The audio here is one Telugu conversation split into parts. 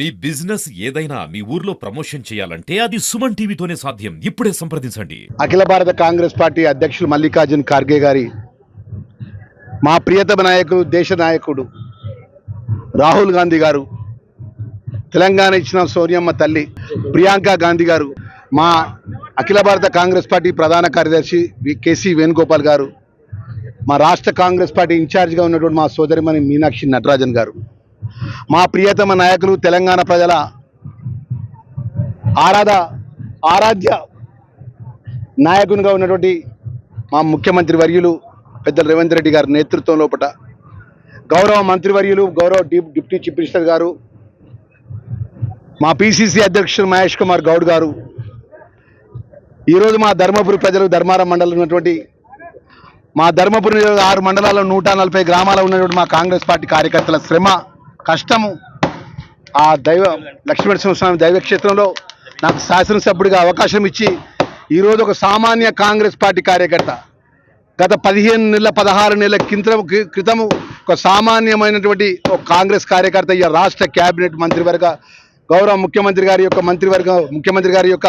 మీ బిజినెస్ ఏదైనా మీ ఊర్లో ప్రమోషన్ చేయాలంటే అది సుమన్ టీవీతోనే సాధ్యం. ఇప్పుడే సంప్రదించండి. అఖిల భారత కాంగ్రెస్ పార్టీ అధ్యక్షులు మల్లికార్జున్ ఖార్గే గారి మా ప్రియతమ నాయకుడు దేశ నాయకుడు రాహుల్ గాంధీ గారు తెలంగాణ ఇచ్చిన సోనియమ్మ తల్లి ప్రియాంక గాంధీ గారు మా అఖిల భారత కాంగ్రెస్ పార్టీ ప్రధాన కార్యదర్శి కేసీ వేణుగోపాల్ గారు మా రాష్ట్ర కాంగ్రెస్ పార్టీ ఇన్ఛార్జ్గా ఉన్నటువంటి మా సోదరిమణి మీనాక్షి నటరాజన్ గారు. మా ప్రియతమ నాయకులు తెలంగాణ ప్రజల ఆరాధ ఆరాధ్య నాయకునిగా ఉన్నటువంటి మా ముఖ్యమంత్రి వర్యులు పెద్దలు రేవంత్ రెడ్డి గారి నేతృత్వం లోపల గౌరవ మంత్రివర్యులు గౌరవ డిప్యూటీ చీఫ్ మినిస్టర్ గారు మా పిసిసి అధ్యక్షుడు మహేష్ కుమార్ గౌడ్ గారు ఈరోజు మా ధర్మపురి ప్రజలు ధర్మారం మండలం ఉన్నటువంటి మా ధర్మపురి ఆరు మండలాల్లో నూట నలభై గ్రామాల ఉన్నటువంటి మా కాంగ్రెస్ పార్టీ కార్యకర్తల శ్రమ కష్టము. ఆ దైవ లక్ష్మీనరసింహస్వామి దైవక్షేత్రంలో నాకు శాసనసభ్యుడిగా అవకాశం ఇచ్చి ఈరోజు ఒక సామాన్య కాంగ్రెస్ పార్టీ కార్యకర్త. గత పదిహేను నెలల పదహారు నెలల క్రితం క్రితము ఒక సామాన్యమైనటువంటి ఒక కాంగ్రెస్ కార్యకర్త ఈ రాష్ట్ర క్యాబినెట్ మంత్రివర్గ గౌరవ ముఖ్యమంత్రి గారి యొక్క మంత్రివర్గ ముఖ్యమంత్రి గారి యొక్క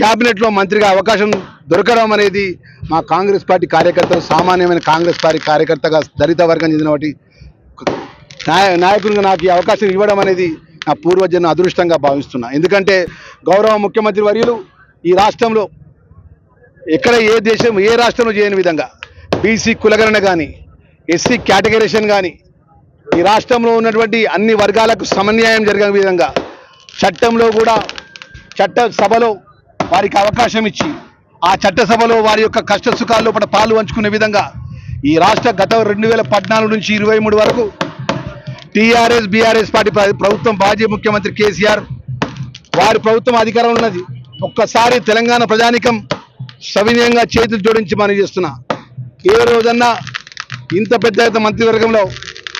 క్యాబినెట్లో మంత్రిగా అవకాశం దొరకడం అనేది మా కాంగ్రెస్ పార్టీ కార్యకర్తలు సామాన్యమైన కాంగ్రెస్ పార్టీ కార్యకర్తగా దళిత వర్గం చెందినటువంటి నాయ నాయకునిగా నాకు ఈ అవకాశం ఇవ్వడం అనేది నా పూర్వజన్మ అదృష్టంగా భావిస్తున్నా. ఎందుకంటే గౌరవ ముఖ్యమంత్రి వర్యులు ఈ రాష్ట్రంలో ఎక్కడ ఏ దేశం ఏ రాష్ట్రంలో చేయని విధంగా బీసీ కులగణన కానీ ఎస్సీ కేటగరేషన్ కానీ ఈ రాష్ట్రంలో ఉన్నటువంటి అన్ని వర్గాలకు సమన్యాయం జరిగిన విధంగా చట్టంలో కూడా చట్ట సభలో వారికి అవకాశం ఇచ్చి ఆ చట్టసభలో వారి యొక్క కష్ట సుఖాల్లో పట పాలు పంచుకునే విధంగా ఈ రాష్ట్ర గత రెండు వేల పద్నాలుగు నుంచి ఇరవై మూడు వరకు టీఆర్ఎస్ బీఆర్ఎస్ పార్టీ ప్రభుత్వం మాజీ ముఖ్యమంత్రి కేసీఆర్ వారి ప్రభుత్వం అధికారంలో ఉన్నది. ఒక్కసారి తెలంగాణ ప్రజానికం సవినయంగా చేతులు జోడించి మనం చేస్తున్నా. ఏ రోజన్నా ఇంత పెద్ద మంత్రివర్గంలో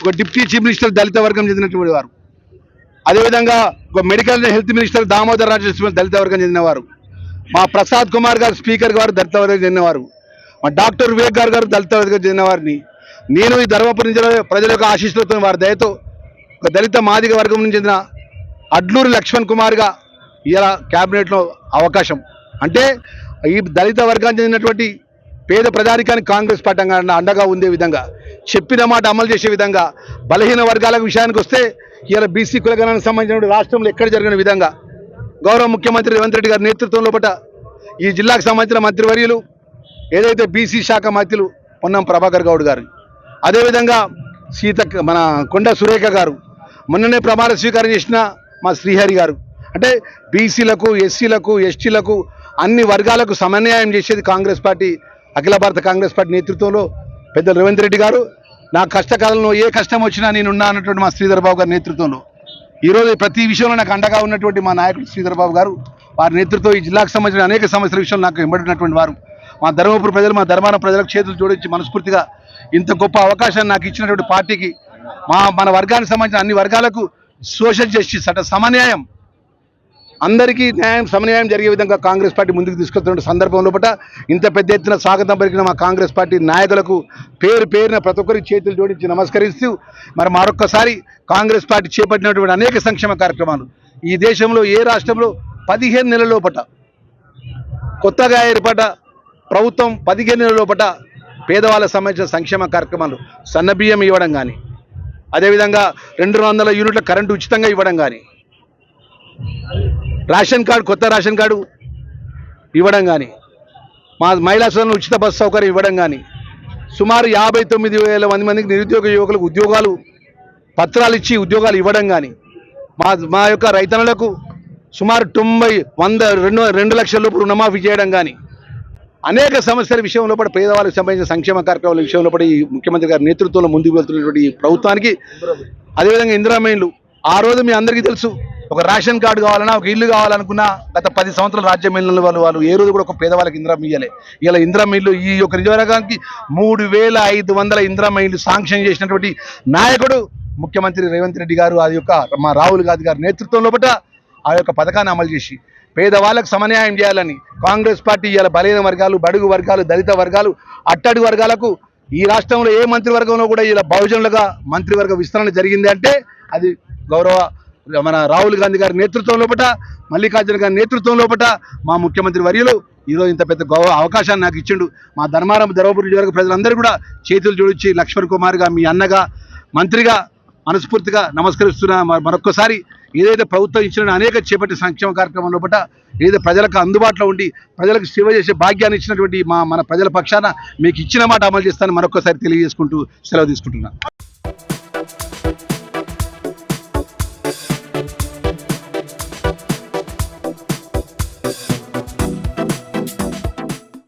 ఒక డిప్యూటీ చీఫ్ మినిస్టర్ దళిత వర్గం చెందినటువంటి వారు. అదేవిధంగా ఒక medical health minister Damodar Rajeshwari దళిత వర్గం చెందినవారు. మా ప్రసాద్ కుమార్ గారు స్పీకర్ గారు దళిత వర్గం చెందినవారు. మా డాక్టర్ వివేక్ గారు గారు దళిత వర్గం చెందిన వారిని నేను ఈ ధర్మపురి ప్రజల యొక్క ఆశీస్సులతో వారి దయతో ఒక దళిత మాదిగ వర్గం నుంచి చెందిన అడ్లూరి లక్ష్మణ్ కుమార్గా ఇలా క్యాబినెట్లో అవకాశం. అంటే ఈ దళిత వర్గానికి చెందినటువంటి పేద ప్రజానికానికి కాంగ్రెస్ పార్టీ అండగా ఉండే విధంగా చెప్పిన మాట అమలు చేసే విధంగా బలహీన వర్గాల విషయానికి వస్తే ఇలా బీసీ కులగణానికి సంబంధించిన రాష్ట్రంలో ఎక్కడ జరిగిన విధంగా గౌరవ ముఖ్యమంత్రి రేవంత్ రెడ్డి గారి నేతృత్వంలో పట ఈ జిల్లాకు సంబంధించిన మంత్రివర్యులు ఏదైతే బీసీ శాఖ మంత్రులు పొన్నం ప్రభాకర్ గౌడ్ గారు. అదేవిధంగా సీత మన కొండ సురేఖ గారు మొన్ననే ప్రమాణ స్వీకారం చేసిన మా శ్రీహరి గారు. అంటే బీసీలకు ఎస్సీలకు ఎస్టీలకు అన్ని వర్గాలకు సమన్వయం చేసేది కాంగ్రెస్ పార్టీ అఖిల భారత కాంగ్రెస్ పార్టీ నేతృత్వంలో పెద్ద రేవంత్ రెడ్డి గారు. నా కష్టకాలంలో ఏ కష్టం వచ్చినా నేనున్నా అన్నటువంటి మా శ్రీధర్ బాబు గారి నేతృత్వంలో. ఈరోజు ప్రతి విషయంలో నాకు అండగా ఉన్నటువంటి మా నాయకుడు శ్రీధర్ బాబు గారు వారి నేతృత్వం ఈ జిల్లాకు సంబంధించిన అనేక సమస్యల విషయంలో నాకు వెంబడినటువంటి వారు. మా ధర్మపురి ప్రజలు మా ధర్మాన ప్రజలకు చేతులు జోడించి మనస్ఫూర్తిగా ఇంత గొప్ప అవకాశాన్ని నాకు ఇచ్చినటువంటి పార్టీకి మా మన వర్గానికి సంబంధించిన అన్ని వర్గాలకు సోషల్ జస్టిస్ అంటే సమన్యాయం. అందరికీ న్యాయం సమన్యాయం జరిగే విధంగా కాంగ్రెస్ పార్టీ ముందుకు తీసుకొస్తున్న సందర్భంలో లోపల ఇంత పెద్ద ఎత్తున స్వాగతం పలికిన మా కాంగ్రెస్ పార్టీ నాయకులకు పేరు పేరున ప్రతి ఒక్కరికి చేతులు జోడించి నమస్కరిస్తూ మరి మరొక్కసారి కాంగ్రెస్ పార్టీ చేపట్టినటువంటి అనేక సంక్షేమ కార్యక్రమాలు. ఈ దేశంలో ఏ రాష్ట్రంలో పదిహేను నెలల లోపట కొత్తగా ఏర్పడ్డ ప్రభుత్వం పదిహేను నెలల లోపట పేదవాళ్ళకు సంబంధించిన సంక్షేమ కార్యక్రమాలు సన్నబియ్యం ఇవ్వడం కానీ అదేవిధంగా రెండు వందల యూనిట్ల కరెంటు ఉచితంగా ఇవ్వడం కానీ రేషన్ కార్డు కొత్త రేషన్ కార్డు ఇవ్వడం కానీ మా మహిళా సోదరులు ఉచిత బస్సు సౌకర్యం ఇవ్వడం కానీ సుమారు యాభై తొమ్మిది వేల మంది మందికి నిరుద్యోగ యువకులకు ఉద్యోగాలు పత్రాలు ఇచ్చి ఉద్యోగాలు ఇవ్వడం కానీ మా మా యొక్క రైతన్నులకు సుమారు తొంభై వంద రెండు రెండు లక్షల లోపు రుణమాఫీ చేయడం కానీ అనేక సమస్యల విషయంలో కూడా పేదవాళ్ళకి సంబంధించిన సంక్షేమ కార్యక్రమాల విషయంలో కూడా ఈ ముఖ్యమంత్రి గారి నేతృత్వంలో ముందుకు వెళ్తున్నటువంటి ప్రభుత్వానికి అదేవిధంగా ఇందిరామేన్లు ఆ రోజు మీ అందరికీ తెలుసు ఒక రేషన్ కార్డు కావాలన్నా ఒక ఇల్లు కావాలనుకున్నా గత పది సంవత్సరాల రాజ్యం వెళ్ళిన వాళ్ళు వాళ్ళు ఏ రోజు కూడా ఒక పేదవాళ్ళకి ఇందిరా ఇయ్యలే. ఇలా ఇందిరా ఇల్లు ఈ యొక్క నిజవర్గానికి మూడు వేల ఐదు వందల ఇందిరా ఇల్లు శాంక్షన్ చేసినటువంటి నాయకుడు ముఖ్యమంత్రి రేవంత్ రెడ్డి గారు ఆ యొక్క మా రాహుల్ గాంధీ గారి నేతృత్వంలో పట్ల ఆ యొక్క పథకాన్ని అమలు చేసి పేదవాళ్ళకు సమన్యాయం చేయాలని కాంగ్రెస్ పార్టీ ఇవాళ బలహీన వర్గాలు బడుగు వర్గాలు దళిత వర్గాలు అట్టడి వర్గాలకు ఈ రాష్ట్రంలో ఏ మంత్రివర్గంలో కూడా ఇలా బహుజనులుగా మంత్రివర్గ విస్తరణ జరిగింది అంటే అది గౌరవ మన రాహుల్ గాంధీ గారి నేతృత్వం లోపల మల్లికార్జున గారి నేతృత్వం లోపట మా ముఖ్యమంత్రి వర్యులు ఈరోజు ఇంత పెద్ద గౌరవ అవకాశాన్ని నాకు ఇచ్చిండు. మా ధర్మారం ధర్మపురి నియోజకవర్గ ప్రజలందరూ కూడా చేతులు జోడించి లక్ష్మణ్ కుమార్గా మీ అన్నగా మంత్రిగా మనస్ఫూర్తిగా నమస్కరిస్తున్నా మరొక్కసారి ఏదైతే ప్రభుత్వం ఇచ్చిన అనేక చేపట్టి సంక్షేమ కార్యక్రమం లోపల ఏదైతే ప్రజలకు అందుబాటులో ఉండి ప్రజలకు సేవ చేసే భాగ్యాన్ని ఇచ్చినటువంటి మా మన ప్రజల పక్షాన మీకు ఇచ్చిన మాట అమలు చేస్తానని మరొకసారి తెలియజేసుకుంటూ సెలవు తీసుకుంటున్నాను